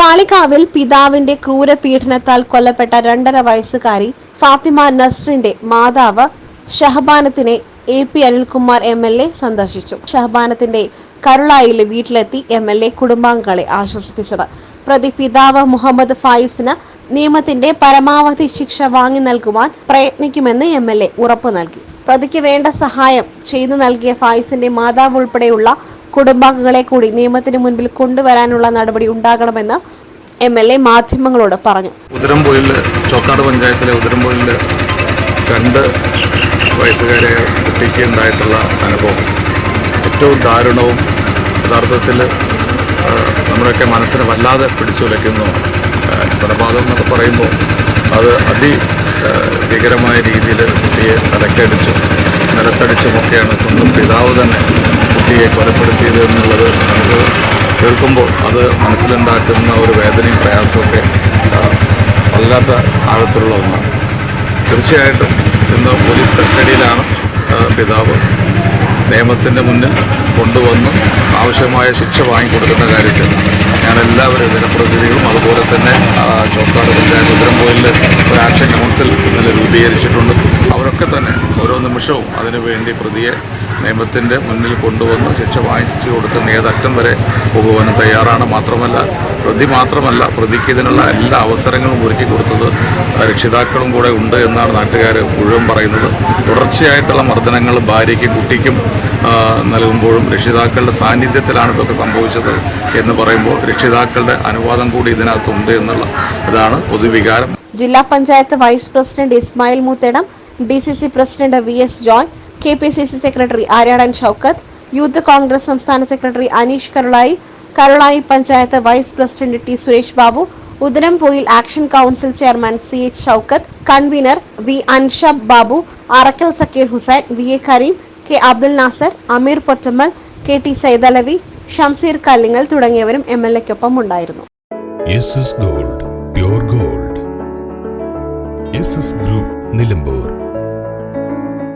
കാളികാവിൽ പിതാവിന്റെ ക്രൂരപീഡനത്താൽ കൊല്ലപ്പെട്ട രണ്ടര വയസ്സുകാരി ഫാത്തിമ നസ്രിന്റെ മാതാവ് ഷഹബാനത്തിനെ A P Anilkumar M L A സന്ദർശിച്ചു. ഷഹബാനത്തിന്റെ കരുളായിലെ വീട്ടിലെത്തി എം എൽ എ കുടുംബാംഗങ്ങളെ ആശ്വസിപ്പിച്ചത്. പ്രതി പിതാവ് മുഹമ്മദ് ഫായിസിന് നിയമത്തിന്റെ പരമാവധി ശിക്ഷ വാങ്ങി നൽകുവാൻ പ്രയത്നിക്കുമെന്ന് എം എൽ എ ഉറപ്പു നൽകി. പ്രതിക്ക് വേണ്ട സഹായം ചെയ്തു നൽകിയ ഫായിസിന്റെ മാതാവ് ഉൾപ്പെടെയുള്ള കുടുംബാംഗങ്ങളെ കൂടി നിയമത്തിന് മുൻപിൽ കൊണ്ടുവരാനുള്ള നടപടി ഉണ്ടാകണമെന്ന് എം എൽ എ മാധ്യമങ്ങളോട് പറഞ്ഞു. ഉതിരമ്പൊയിൽ ചോക്കാട് പഞ്ചായത്തിലെ ഉതിരമ്പൊയിൽ രണ്ട് വയസ്സുകാരെ കുട്ടിക്ക് ഉണ്ടായിട്ടുള്ള അനുഭവം. ഏറ്റവും ദാരുണവും യഥാർത്ഥത്തിൽ നമ്മുടെയൊക്കെ മനസ്സിനെ വല്ലാതെ പിടിച്ചുലയ്ക്കുന്നു. കൊലപാതകം എന്നൊക്കെ പറയുമ്പോൾ അത് അതി ഭീകരമായ രീതിയിൽ കുട്ടിയെ തലക്കടിച്ചും നിലത്തടിച്ചുമൊക്കെയാണ് സ്വന്തം പിതാവ് തന്നെ കുട്ടിയെ കൊലപ്പെടുത്തിയത് എന്നുള്ളത് നമുക്ക് കേൾക്കുമ്പോൾ അത് മനസ്സിലുണ്ടാക്കുന്ന ഒരു വേദനയും പ്രയാസമൊക്കെ വല്ലാത്ത ആഴത്തിലുള്ള ഒന്നാണ്. തീർച്ചയായിട്ടും ഇന്ന് പോലീസ് കസ്റ്റഡിയിലാണ് പിതാവ് നിയമത്തിന്റെ മുന്നിൽ കൊണ്ടുവന്ന് ആവശ്യമായ ശിക്ഷ വാങ്ങിക്കൊടുക്കുന്ന കാര്യത്തിൽ ഞാൻ എല്ലാവരും ജനപ്രതിനിധികളും അതുപോലെ തന്നെ ചോക്കാട് പഞ്ചായത്ത് ഉത്തരംകോയിലിൽ ഒരു ആക്ഷൻ കൗൺസിൽ ഇന്നലെ രൂപീകരിച്ചിട്ടുണ്ട്. അവരൊക്കെ തന്നെ ഓരോ നിമിഷവും അതിനുവേണ്ടി പ്രതിയെ നിയമത്തിന്റെ മുന്നിൽ കൊണ്ടുവന്ന് ശിക്ഷ വാങ്ങിച്ചു കൊടുക്കുന്ന ഏതറ്റം വരെ പോകുവാനും തയ്യാറാണ്. മാത്രമല്ല പ്രതി മാത്രമല്ല പ്രതിക്ക് ഇതിനുള്ള എല്ലാ അവസരങ്ങളും ഒരുക്കി കൊടുത്തത് രക്ഷിതാക്കളും കൂടെ ഉണ്ട് എന്നാണ് നാട്ടുകാർ മുഴുവൻ പറയുന്നത്. തുടർച്ചയായിട്ടുള്ള മർദ്ദനങ്ങൾ ഭാര്യയ്ക്കും കുട്ടിക്കും നൽകുമ്പോഴും രക്ഷിതാക്കളുടെ സാന്നിധ്യത്തിലാണ് ഇതൊക്കെ സംഭവിച്ചത് എന്ന് പറയുമ്പോൾ രക്ഷിതാക്കളുടെ അനുവാദം കൂടി ഇതിനകത്തുണ്ട് എന്നുള്ള ഇതാണ് പൊതുവികാരം. ജില്ലാ panchayat vice president Ismail Moothedam D C C president V S Joy K P C C secretary Aryadan Shoukath youth Congress സംസ്ഥാന secretary Aneesh Karulai Karulai panchayat vice president T Suresh Babu Udarampoyil action council chairman C H Shoukath convener V Anshab Babu Arakkal Sakkeer Hussain V A Kareem K Abdul Nasar Ameer Pottammal K T Saidalavi Shamseer Kallingal തുടങ്ങിയവരും M L എക്കൊപ്പം ഉണ്ടായിരുന്നു. Gold gold. Group Nilambur.